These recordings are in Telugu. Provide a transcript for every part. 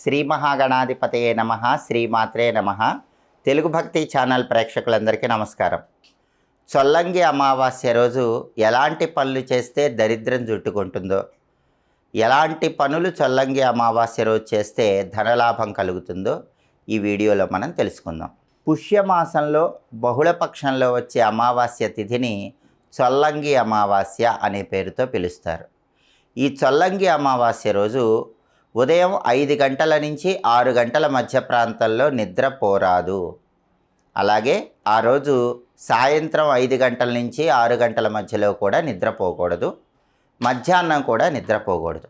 శ్రీ మహాగణాధిపతయే నమ శ్రీమాత్రే నమ. తెలుగు భక్తి ఛానల్ ప్రేక్షకులందరికీ నమస్కారం. చొల్లంగి అమావాస్య రోజు ఎలాంటి పనులు చేస్తే దరిద్రం జుట్టుకుంటుందో ఎలాంటి పనులు చొల్లంగి అమావాస్య రోజు చేస్తే ధనలాభం కలుగుతుందో ఈ వీడియోలో మనం తెలుసుకుందాం. పుష్యమాసంలో బహుళపక్షంలో వచ్చే అమావాస్య తిథిని చొల్లంగి అమావాస్య అనే పేరుతో పిలుస్తారు. ఈ చొల్లంగి అమావాస్య రోజు ఉదయం ఐదు గంటల నుంచి ఆరు గంటల మధ్య ప్రాంతంలో నిద్ర పోరాదు. అలాగే ఆ రోజు సాయంత్రం ఐదు గంటల నుంచి ఆరు గంటల మధ్యలో కూడా నిద్రపోకూడదు మధ్యాహ్నం కూడా నిద్రపోకూడదు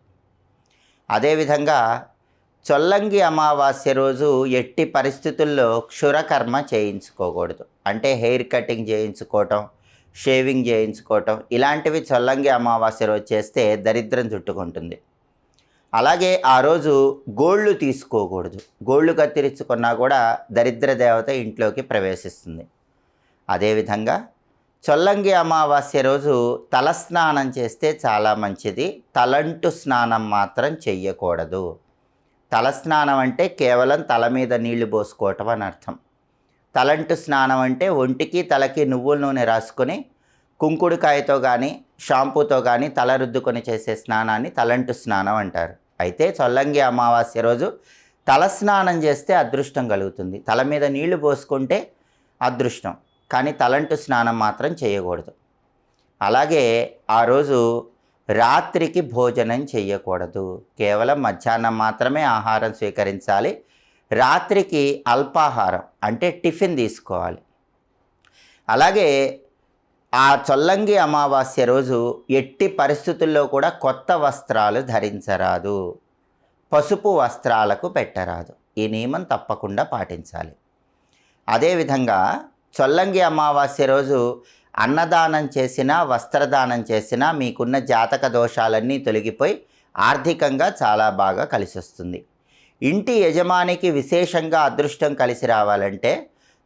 అదేవిధంగా చొల్లంగి అమావాస్య రోజు ఎట్టి పరిస్థితుల్లో క్షురకర్మ చేయించుకోకూడదు. అంటే హెయిర్ కటింగ్ చేయించుకోవటం షేవింగ్ చేయించుకోవటం ఇలాంటివి చొల్లంగి అమావాస్య రోజు చేస్తే దరిద్రం చుట్టుకుంటుంది. అలాగే ఆ రోజు గోళ్ళు తీసుకోకూడదు. గోళ్ళు కత్తిరించుకున్నా కూడా దరిద్ర దేవత ఇంట్లోకి ప్రవేశిస్తుంది. అదేవిధంగా చొల్లంగి అమావాస్య రోజు తలస్నానం చేస్తే చాలా మంచిది. తలంటు స్నానం మాత్రం చెయ్యకూడదు. తలస్నానం అంటే కేవలం తల మీద నీళ్ళు పోసుకోవటం అని అర్థం. తలంటు స్నానం అంటే ఒంటికి తలకి నువ్వుల నూనె రాసుకొని కుంకుడుకాయతో కానీ షాంపూతో కానీ తల రుద్దుకొని చేసే స్నానాన్ని తలంటు స్నానం అంటారు. అయితే చొల్లంగి అమావాస్య రోజు తల స్నానం చేస్తే అదృష్టం కలుగుతుంది. తల మీద నీళ్ళు పోసుకుంటే అదృష్టం. కానీ తలంటు స్నానం మాత్రం చేయకూడదు. అలాగే ఆ రోజు రాత్రికి భోజనం చేయకూడదు కేవలం మధ్యాహ్నం మాత్రమే ఆహారం స్వీకరించాలి. రాత్రికి అల్పాహారం అంటే టిఫిన్ తీసుకోవాలి. అలాగే ఆ చొల్లంగి అమావాస్య రోజు ఎట్టి పరిస్థితుల్లో కూడా కొత్త వస్త్రాలు ధరించరాదు. పసుపు వస్త్రాలకు పెట్టరాదు. ఈ నియమం తప్పకుండా పాటించాలి. అదేవిధంగా చొల్లంగి అమావాస్య రోజు అన్నదానం చేసినా వస్త్రదానం చేసినా మీకున్న జాతక దోషాలన్నీ తొలగిపోయి ఆర్థికంగా చాలా బాగా కలిసి వస్తుంది ఇంటి యజమానికి విశేషంగా అదృష్టం కలిసి రావాలంటే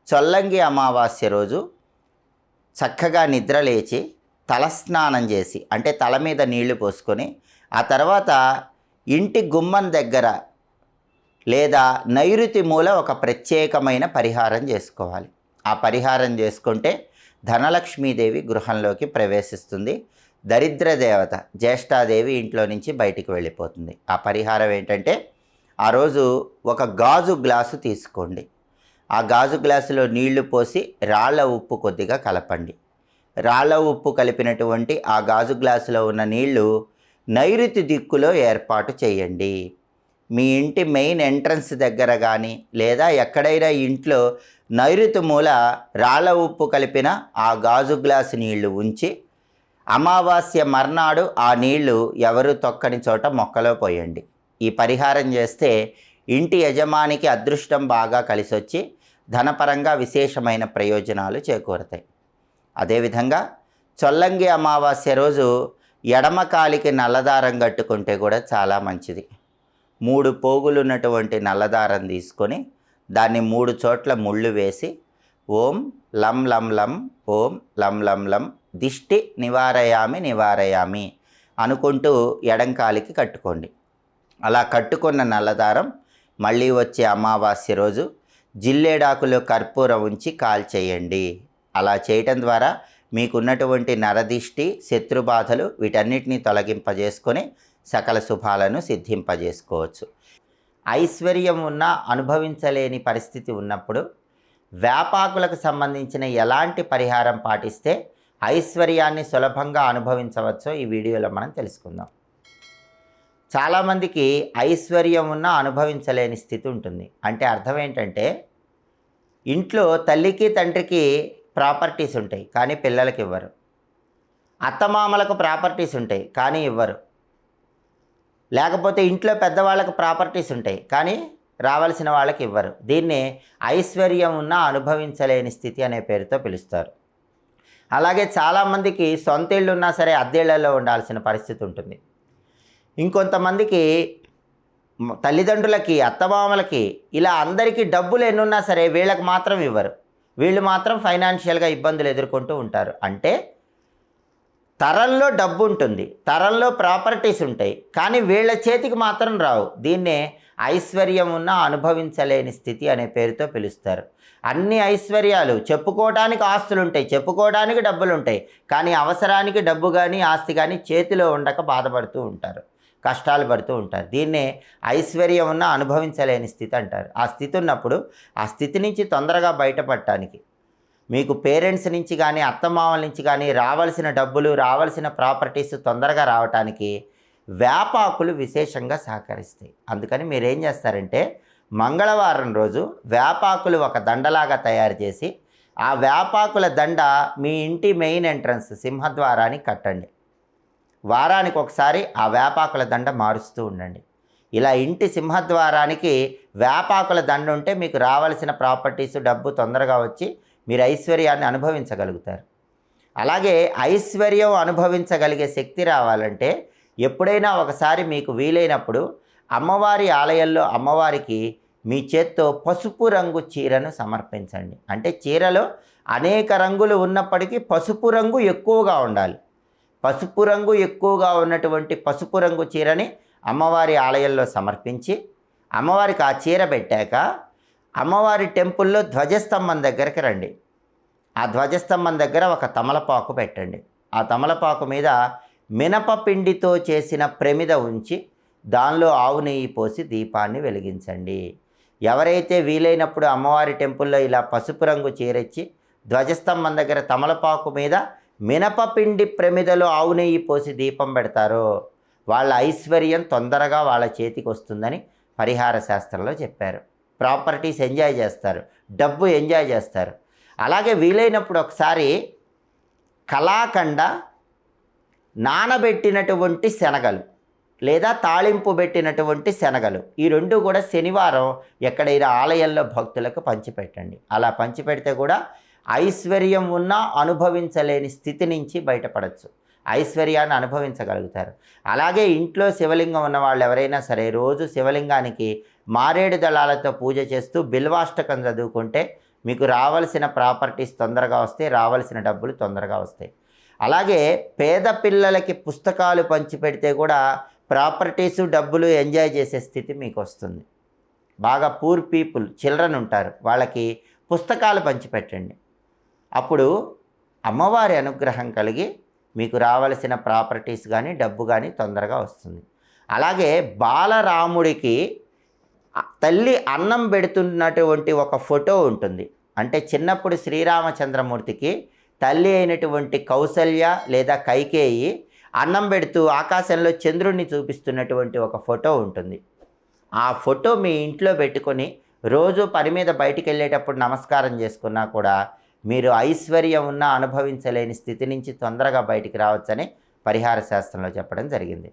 చొల్లంగి అమావాస్య రోజు చక్కగా నిద్ర లేచి తలస్నానం చేసి అంటే తల మీద నీళ్ళు పోసుకొని ఆ తర్వాత ఇంటి గుమ్మం దగ్గర లేదా నైరుతి మూల ఒక ప్రత్యేకమైన పరిహారం చేసుకోవాలి. ఆ పరిహారం చేసుకుంటే ధనలక్ష్మీదేవి గృహంలోకి ప్రవేశిస్తుంది. దరిద్ర దేవత జ్యేష్ఠాదేవి ఇంట్లో నుంచి బయటికి వెళ్ళిపోతుంది. ఆ పరిహారం ఏంటంటే ఆ రోజు ఒక గాజు గ్లాసు తీసుకోండి. ఆ గాజు గ్లాసులో నీళ్ళు పోసి రాళ్ళ ఉప్పు కొద్దిగా కలపండి. రాళ్ళ ఉప్పు కలిపినటువంటి ఆ గాజు గ్లాసులో ఉన్న నీళ్ళు నైరుతి దిక్కులో ఏర్పాటు చేయండి. మీ ఇంటి మెయిన్ ఎంట్రన్స్ దగ్గర కానీ లేదా ఎక్కడైనా ఇంట్లో నైరుతి మూల రాళ్ళ ఉప్పు కలిపిన ఆ గాజు గ్లాసు నీళ్ళు ఉంచి అమావాస్య మర్నాడు ఆ నీళ్ళు ఎవరు తొక్కని చోట మొక్కలో పోయండి. ఈ పరిహారం చేస్తే ఇంటి యజమానికి అదృష్టం బాగా కలిసొచ్చి ధనపరంగా విశేషమైన ప్రయోజనాలు చేకూరుతాయి. అదేవిధంగా చొల్లంగి అమావాస్య రోజు ఎడమ కాలికి నల్లదారం కట్టుకుంటే కూడా చాలా మంచిది. మూడు పోగులు ఉన్నటువంటి నల్లదారం తీసుకొని దాన్ని మూడు చోట్ల ముళ్ళు వేసి ఓం లం లం లం ఓం లం లం లం దిష్టి నివారయామి నివారయామి అనుకుంటూ ఎడంకాలికి కట్టుకోండి. అలా కట్టుకున్న నల్లదారం మళ్ళీ వచ్చే అమావాస్య రోజు జిల్లేడాకులో కర్పూరం ఉంచి కాల్చేయండి అలా చేయటం ద్వారా మీకున్నటువంటి నరదిష్టి శత్రుబాధలు వీటన్నిటిని తొలగింపజేసుకొని సకల శుభాలను సిద్ధింపజేసుకోవచ్చు. ఐశ్వర్యం ఉన్న అనుభవించలేని పరిస్థితి ఉన్నప్పుడు వ్యాపాకులకు సంబంధించిన ఎలాంటి పరిహారం పాటిస్తే ఐశ్వర్యాన్ని సులభంగా అనుభవించవచ్చో ఈ వీడియోలో మనం తెలుసుకుందాం. చాలామందికి ఐశ్వర్యం ఉన్న అనుభవించలేని స్థితి ఉంటుంది. అంటే అర్థం ఏంటంటే ఇంట్లో తల్లికి తండ్రికి ప్రాపర్టీస్ ఉంటాయి కానీ పిల్లలకి ఇవ్వరు. అత్తమామలకు ప్రాపర్టీస్ ఉంటాయి కానీ ఇవ్వరు. లేకపోతే ఇంట్లో పెద్దవాళ్ళకు ప్రాపర్టీస్ ఉంటాయి కానీ రావాల్సిన వాళ్ళకి ఇవ్వరు. దీన్ని ఐశ్వర్యం ఉన్న అనుభవించలేని స్థితి అనే పేరుతో పిలుస్తారు. అలాగే చాలామందికి సొంత ఇళ్ళు ఉన్నా సరే అద్దెళ్ళలో ఉండాల్సిన పరిస్థితి ఉంటుంది. ఇంకొంతమందికి తల్లిదండ్రులకి అత్తమామలకి ఇలా అందరికీ డబ్బులు ఎన్నున్నా సరే వీళ్ళకి మాత్రం ఇవ్వరు. వీళ్ళు మాత్రం ఫైనాన్షియల్గా ఇబ్బందులు ఎదుర్కొంటూ ఉంటారు. అంటే తరంలో డబ్బు ఉంటుంది తరంలో ప్రాపర్టీస్ ఉంటాయి కానీ వీళ్ళ చేతికి మాత్రం రావు. దీన్నే ఐశ్వర్యం ఉన్న అనుభవించలేని స్థితి అనే పేరుతో పిలుస్తారు. అన్ని ఐశ్వర్యాలు చెప్పుకోవడానికి ఆస్తులు ఉంటాయి చెప్పుకోవడానికి డబ్బులు ఉంటాయి కానీ అవసరానికి డబ్బు కానీ ఆస్తి కానీ చేతిలో ఉండక బాధపడుతూ ఉంటారు. కష్టాలు పడుతూ ఉంటారు. దీన్నే ఐశ్వర్యం ఉన్న అనుభవించలేని స్థితి అంటారు. ఆ స్థితి ఉన్నప్పుడు ఆ స్థితి నుంచి తొందరగా బయటపడటానికి మీకు పేరెంట్స్ నుంచి కానీ అత్తమామల నుంచి కానీ రావాల్సిన డబ్బులు రావాల్సిన ప్రాపర్టీస్ తొందరగా రావటానికి వేపాకులు విశేషంగా సహకరిస్తాయి. అందుకని మీరు ఏం చేస్తారంటే మంగళవారం రోజు వేపాకులు ఒక దండలాగా తయారు చేసి ఆ వేపాకుల దండ మీ ఇంటి మెయిన్ ఎంట్రన్స్ సింహద్వారానికి కట్టండి. వారానికి ఒకసారి ఆ వేపాకుల దండ మారుస్తూ ఉండండి. ఇలా ఇంటి సింహద్వారానికి వేపాకుల దండ ఉంటే మీకు రావాల్సిన ప్రాపర్టీస్ డబ్బు తొందరగా వచ్చి మీరు ఐశ్వర్యాన్ని అనుభవించగలుగుతారు. అలాగే ఐశ్వర్యం అనుభవించగలిగే శక్తి రావాలంటే ఎప్పుడైనా ఒకసారి మీకు వీలైనప్పుడు అమ్మవారి ఆలయంలో అమ్మవారికి మీ చేత్తో పసుపు రంగు చీరను సమర్పించండి. అంటే చీరలో అనేక రంగులు ఉన్నప్పటికీ పసుపు రంగు ఎక్కువగా ఉండాలి. పసుపు రంగు ఎక్కువగా ఉన్నటువంటి పసుపు రంగు చీరని అమ్మవారి ఆలయంలో సమర్పించి అమ్మవారికి ఆ చీర పెట్టాక అమ్మవారి టెంపుల్లో ధ్వజస్తంభం దగ్గరికి రండి. ఆ ధ్వజస్తంభం దగ్గర ఒక తమలపాకు పెట్టండి. ఆ తమలపాకు మీద మినపపిండితో చేసిన ప్రమిద ఉంచి దానిలో ఆవు నెయ్యి పోసి దీపాన్ని వెలిగించండి. ఎవరైతే వీలైనప్పుడు అమ్మవారి టెంపుల్లో ఇలా పసుపు రంగు చీరెచ్చి ధ్వజస్తంభం దగ్గర తమలపాకు మీద మినపపిండి ప్రమిదలో ఆవు నెయ్యి పోసి దీపం పెడతారో. వాళ్ళ ఐశ్వర్యం తొందరగా వాళ్ళ చేతికి వస్తుందని పరిహార శాస్త్రంలో చెప్పారు. ప్రాపర్టీస్ ఎంజాయ్ చేస్తారు. డబ్బు ఎంజాయ్ చేస్తారు. అలాగే వీలైనప్పుడు ఒకసారి కళాఖండ నానబెట్టినటువంటి శనగలు లేదా తాళింపు పెట్టినటువంటి శనగలు. ఈ రెండు కూడా శనివారం ఎక్కడైనా ఆలయంలో భక్తులకు పంచిపెట్టండి. అలా పంచిపెడితే కూడా ఐశ్వర్యం ఉన్నా అనుభవించలేని స్థితి నుంచి బయటపడచ్చు. ఐశ్వర్యాన్ని అనుభవించగలుగుతారు. అలాగే ఇంట్లో శివలింగం ఉన్న వాళ్ళు ఎవరైనా సరే రోజు శివలింగానికి మారేడు దళాలతో పూజ చేస్తూ బిల్వాష్టకం చదువుకుంటే మీకు రావాల్సిన ప్రాపర్టీస్ తొందరగా వస్తాయి రావాల్సిన డబ్బులు తొందరగా వస్తాయి. అలాగే పేద పిల్లలకి పుస్తకాలు పంచిపెడితే కూడా ప్రాపర్టీస్ డబ్బులు ఎంజాయ్ చేసే స్థితి మీకు వస్తుంది. బాగా పూర్ పీపుల్ చిల్డ్రన్ ఉంటారు. వాళ్ళకి పుస్తకాలు పంచిపెట్టండి. అప్పుడు అమ్మవారి అనుగ్రహం కలిగి మీకు రావలసిన ప్రాపర్టీస్ కానీ డబ్బు కానీ తొందరగా వస్తుంది. అలాగే బాలరాముడికి తల్లి అన్నం పెడుతున్నటువంటి ఒక ఫోటో ఉంటుంది. అంటే చిన్నప్పుడు శ్రీరామచంద్రమూర్తికి తల్లి అయినటువంటి కౌసల్య లేదా కైకేయి అన్నం పెడుతూ ఆకాశంలో చంద్రుడిని చూపిస్తున్నటువంటి ఒక ఫోటో ఉంటుంది. ఆ ఫోటో మీ ఇంట్లో పెట్టుకొని రోజు పని మీద బయటికి వెళ్ళేటప్పుడు నమస్కారం చేసుకున్నా కూడా మీరు ఐశ్వర్యం ఉన్న అనుభవించలేని స్థితి నుంచి తొందరగా బయటికి రావచ్చని పరిహార శాస్త్రంలో చెప్పడం జరిగింది.